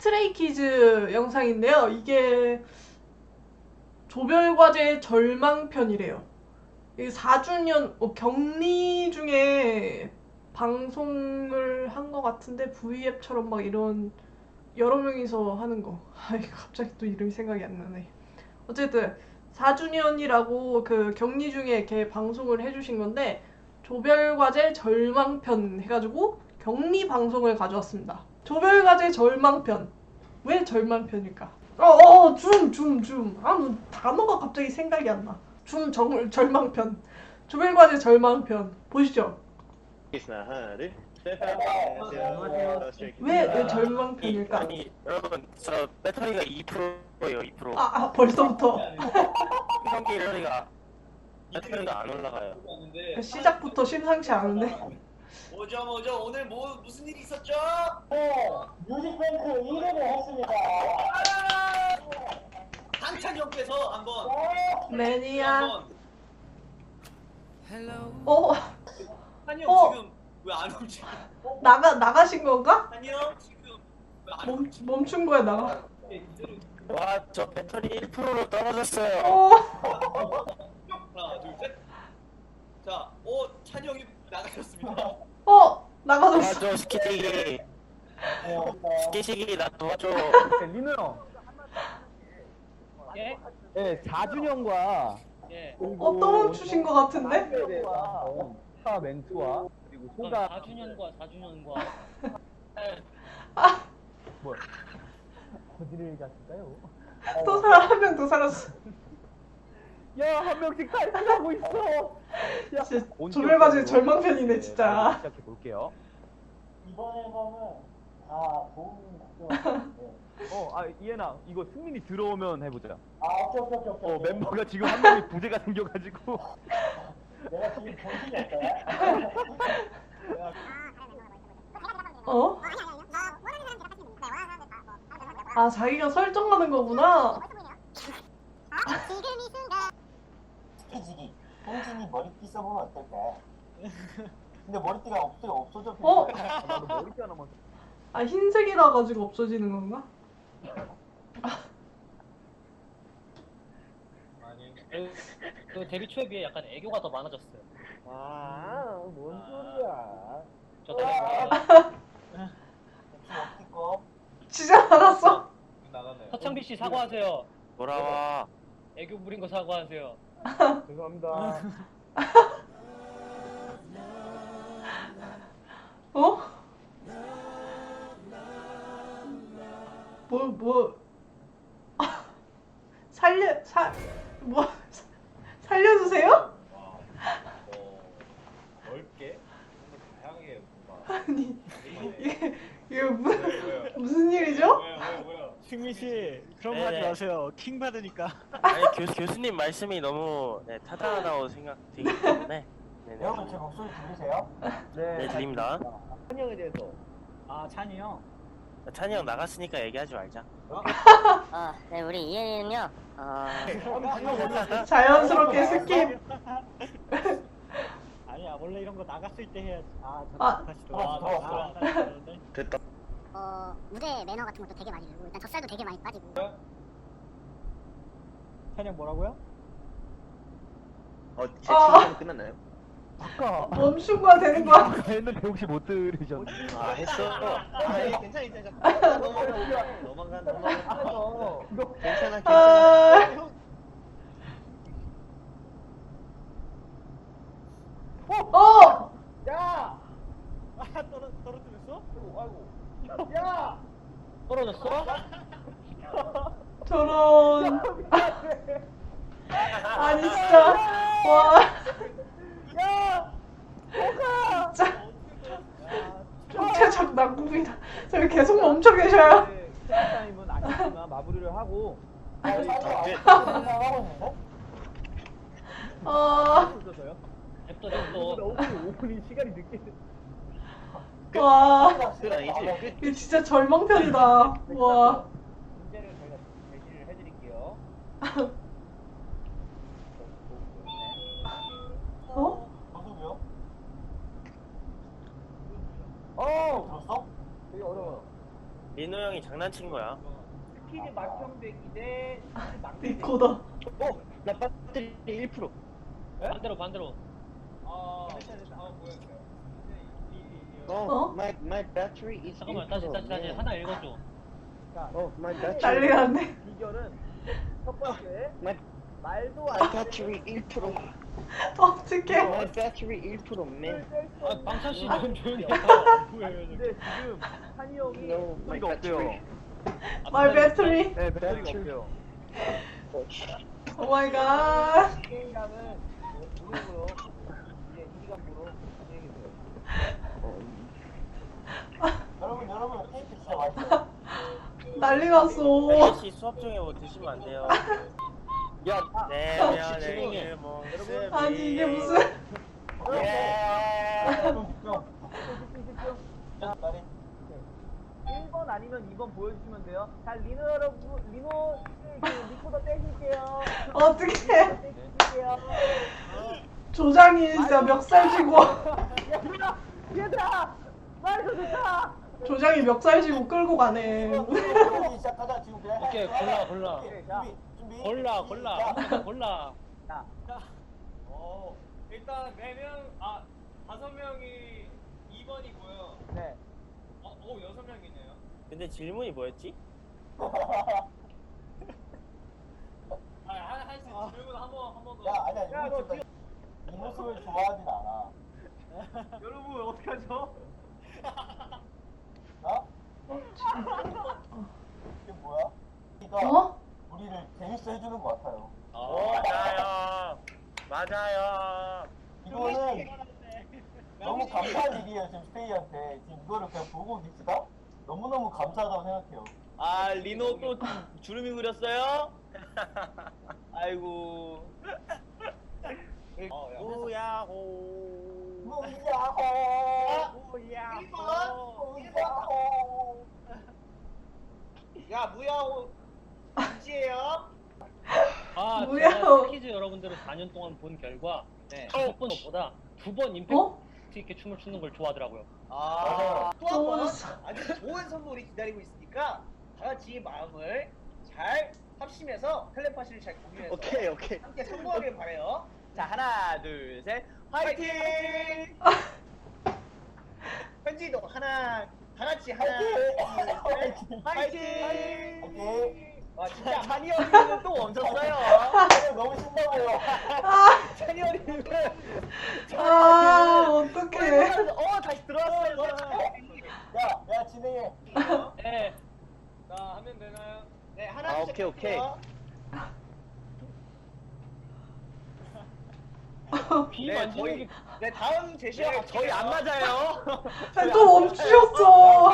스트레이키즈 영상인데요. 이게 조별과제 절망편이래요. 이게 4주년 어, 격리 중에 방송을 한 것 같은데 V앱처럼 막 이런 여러 명이서 하는 거. 갑자기 또 이름이 생각이 안 나네. 어쨌든 4주년이라고 그 격리 중에 이렇게 방송을 해주신 건데 조별과제 절망편 해가지고 격리 방송을 가져왔습니다. 조별과제 절망편. 왜 절망편일까? 어, 어, 줌, 줌, 줌. 아, 뭐 단어가 갑자기 생각이 안 나. 줌 정, 절망편. 조별과제 절망편. 보시죠. 하겠습니다. 하나, 둘, 셋. 안녕하세요. 왜, 왜 절망편일까? 아니 여러분 저 배터리가 2%예요. 2%. 아, 아, 벌써부터. 배터리가 배터리가 안 올라가요. 시작부터 심상치 않은데. 뭐죠 뭐죠 오늘 뭐 무슨 일 있었죠? 뮤직뱅크 1위를 했습니다. 당찬 형께서 한번 매니아. 한번 어, 한이 어. 형 지금 왜 안 움직여? 나가, 나가신 건가? 한이 형 지금 왜안 멈, 움직여? 멈춘 거야, 나가. 와저 배터리 1%로 떨어졌어요. 어, 하나 둘 셋. 자, 오 찬이 형이 나가셨습니다. 어, 나가졌어. 도와줘 스키시기. 스키시기 나 도와줘. 민우 형. 예? 네, 4주년과 예. 어, 또 멈추신 것 같은데? 차 멘트와 그리고 소감 4주년과 4주년과 뭐야? 어디를 갔을까요? 또 사람, 한 명 더 살았어. 야, 한 명씩 탈출하고 있어. 야, 진짜 조별과제 절망편이네, 진짜. 시작해 볼게요. 이번 앨범은 다 좋은 곡들. 어, 아 이해나 이거 승민이 들어오면 해보자. 아, 오케이, 오케이, 오케이, 오케이. 어, 멤버가 지금 한 명이 부재가 생겨가지고. 내가 지금 정신이 없어요. 어? 아, 자기가 설정하는 거구나. 스키지기. 홍진이 머리띠 써보면 어떨까? 근데 머리띠가 없어요, 없어져. 어? 아, 나도 머리띠 하나만. 아, 흰색이라 가지고 없어지는 건가? 그 데뷔 초에 비해 약간 애교가 더 많아졌어요. 아, 뭔 소리야? 저 때문에 거? 진짜 알았어? 서창비 씨 사과하세요. 돌아와. 애교 부린 거 사과하세요. 죄송합니다. 어? 뭐, 뭐. 살려, 살, 뭐, 사- 살려주세요? 넓게 다양하게 아니, 이게, 이게 무, 무슨 일이죠? 승민 씨 그런 거 네네. 하지 마세요. 킹 받으니까. 아니 교, 교수님 말씀이 너무 네, 타당하다고 생각되기 때문에. 네네. 여러분, 제 목소리 들리세요? 네 들립니다. 한영에 대해서. 아 찬이 형. 찬이 형 나갔으니까 얘기하지 말자. 아, 네, 우리 이혜리는요, 어, 자연스럽게 스킵. 아니야 원래 이런 거 나갔을 때 해야지. 아, 아. 다시 들어왔어, 돌아와. 들어왔어. 아, 돌아오는데. 됐다. 어, 무대 매너 같은 것도 되게 많이 들고, 일단 젖살도 되게 많이 빠지고. 형 뭐라고요? 어 제 아. 끝났나요? 아까 멈춘 거야, 되는 거야? 아까 했는데 혹시 못 들으셨나? 아 했어. 아니 괜찮아 괜찮아. 넘어가 넘어가. 어, 이거 괜찮아 아, 어! 야! 아 떨어 떨어뜨렸어? 아이고. 야! 떨어졌어? 저런. 아니, 진짜. 와. 진짜. 총체적 난국이다. 저기 계속 멈춰 계셔요. 타임은 아니지만 마무리를 하고 아니? 아, 있어서요. 앱도 앱도 너무 5분이 시간이 늦게 와. 끝 아니지? 이거 진짜 절망편이다. 와. 문제를 저희가 제시를 해드릴게요. 어? 무슨요? 어, 들었어? 되게 어려워요. 민호 형이 장난친 거야. 스키즈 막평대기 대 스키즈. 리코더. 어, 나 배터리 1%. 반대로 반대로. 아. 아, 뭐야, 이 거. 어? my my battery is 잠깐만 1%. 다시 다시 다시 하나 읽어줘. 어, my battery. 난리 났네. 비결은 첫 번째 My 말도 my 안 battery 1%. 어떡해. My battery 1% man. 아 방찬 씨좀 조용히 해. 근데 지금 한이 형이 No, my 소리가 없대요. battery. My battery. 네, 배터리가 없대요. 오 마이 갓. 게임감은 무료고요. 이제 이기감으로 안녕히 계세요. 여러분 여러분 케이크 진짜 맛있어요. 난리 났어. 씨 수업 중에 뭐 드시면 안 돼요. 야, 내면의 그 모습이. 아니 이게 무슨 예. 좀 말이 1번 아니면 2번 보여주시면 돼요. 자, 리노 여러분, 리노 씨, 그 리코더 떼실게요. 어떻게 떼실게요. 조장이 진짜 멱살 쥐고 얘들아, 얘들아, 말도 좋다. 조장이 멱살 쥐고 끌고 가네. 시작하자 지금 그냥 오케이, 골라, 골라. 오케이, 준비 준비 골라 골라 자, 골라. 자, 어, 일단 4명, 아, 5명이 2번이고요. 네. 어, 오, 6명이네요. 근데 질문이 뭐였지? 아, 한, 한, 한, 질문 한 번, 한 번 더. 야 아니야 너 진짜 이 모습을 좋아하진 않아. 여러분, 어떡하죠? 나? 이게 뭐야? 이거 어? 우리를 재밌어 해주는 것 같아요. 어, 맞아요. 맞아요. 이거는 너무 감사한 일이에요 지금 스테이한테 지금 이거를 그냥 보고 계시다? 너무너무 감사하다고 생각해요. 아 리노 또 주름이 그렸어요? 아이고 어, 야. 우야호. 무야호? 무야호 야 무야호 이지예요? 아, 뭐야? 제가 스키즈 여러분들을 4년 동안 본 결과 네. 다섯 번 것보다 두 번 임팩트 어? 있게 춤을 추는 걸 좋아하더라고요. 아, 또한또번 사- 아주 좋은 선물이 기다리고 있으니까 다 같이 마음을 잘 합심해서 텔레파시를 잘 공유해서 오케이, 오케이. 함께 성공하길 바래요. 자 하나 둘셋 화이팅! 편지도 하나 다 같이 하나! 오케이 와 진짜 찬이 형님은 또 멈췄어요. 아, 너무 신나 보여. 찬이 형님은 아 어떡해. 어 다시 들어왔어요. 야, 야 진행해. 네. 자, 하면 되나요? 네 하나 아, 오케이, 오케이. 할게요. 비 네, 만지는 저희- 게 네 다음 제시어 저희 안 맞아요. 아니, 또 멈추셨어.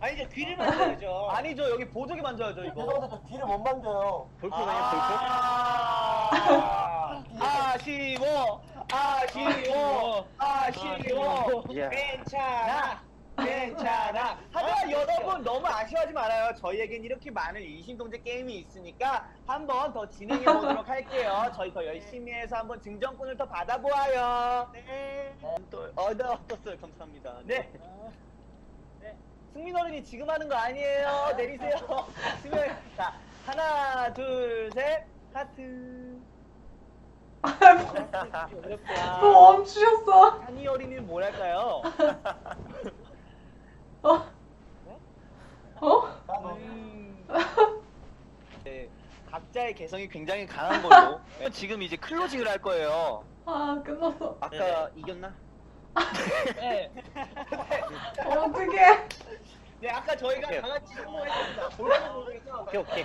아니 이제 귀를 만져야죠. 아니죠 여기 보조개 만져야죠 이거. 저 귀를 못 만져요. 볼품 아니야, 아, 아쉬워, 아쉬워, 아쉬워. 예. 괜찮아, 괜찮아. 하지만 여러분 너무 아쉬워하지 말아요. 저희에겐 이렇게 많은 일심동체 게임이 있으니까 한 번 더 진행해 보도록 할게요. 저희 더 열심히 해서 한번 증정권을 더 받아보아요. 네. 또, 어, 네, 어떻어요? 감사합니다. 네. 네. 승민 어른이 지금 하는 거 아니에요. 내리세요. 승민. 자, 하나, 둘, 셋. 하트. 어렵다. 또 멈추셨어. 한이 어린이는 뭘 할까요? 어? 어? 음. 네, 각자의 개성이 굉장히 강한 걸로. 지금 이제 클로징을 할 거예요. 아 끝났어. 아까 이겼나? 네. 어떡해. 네, 아까 저희가 오케이. 다 같이 성공했습니다. 볼까요, 모르겠어. 오케이, 오케이.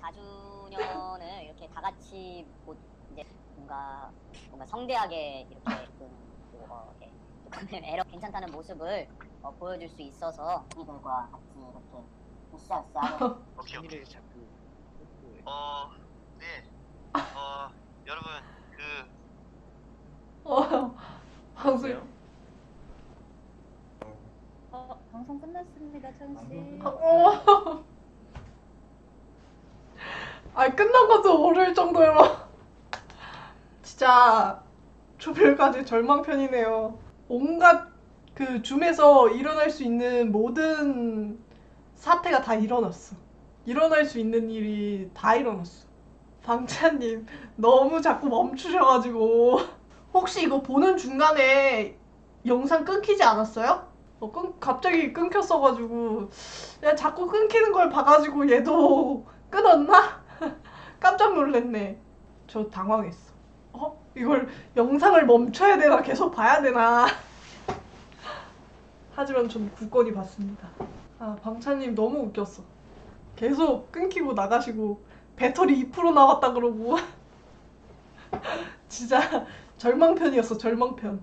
4주년을 이렇게 다 같이 뭐 이제 뭔가 뭔가 성대하게 이렇게 조금 어, 이렇게 조금 에러 괜찮다는 모습을 어, 보여줄 수 있어서 이들과 같이 이렇게 으쌰으쌰 오케이, 오케이. 자꾸. 어, 네. 어, 여러분, 그, 어 방송. 어, 방송 끝났습니다, 천씨. 어. 아 끝난 것도 모를 정도로 진짜 조별까지 절망편이네요. 온갖 그 줌에서 일어날 수 있는 모든 사태가 다 일어났어. 일어날 수 있는 일이 다 일어났어. 방찬님 너무 자꾸 멈추셔가지고 혹시 이거 보는 중간에 영상 끊기지 않았어요? 어, 끊, 갑자기 끊겼어가지고 야 자꾸 끊기는 걸 봐가지고 얘도 끊었나? 깜짝 놀랐네. 저 당황했어. 어? 이걸 영상을 멈춰야 되나 계속 봐야 되나? 하지만 전 굳건히 봤습니다. 아 방찬님 너무 웃겼어. 계속 끊기고 나가시고 배터리 2% 남았다 그러고 진짜 절망편이었어 절망편.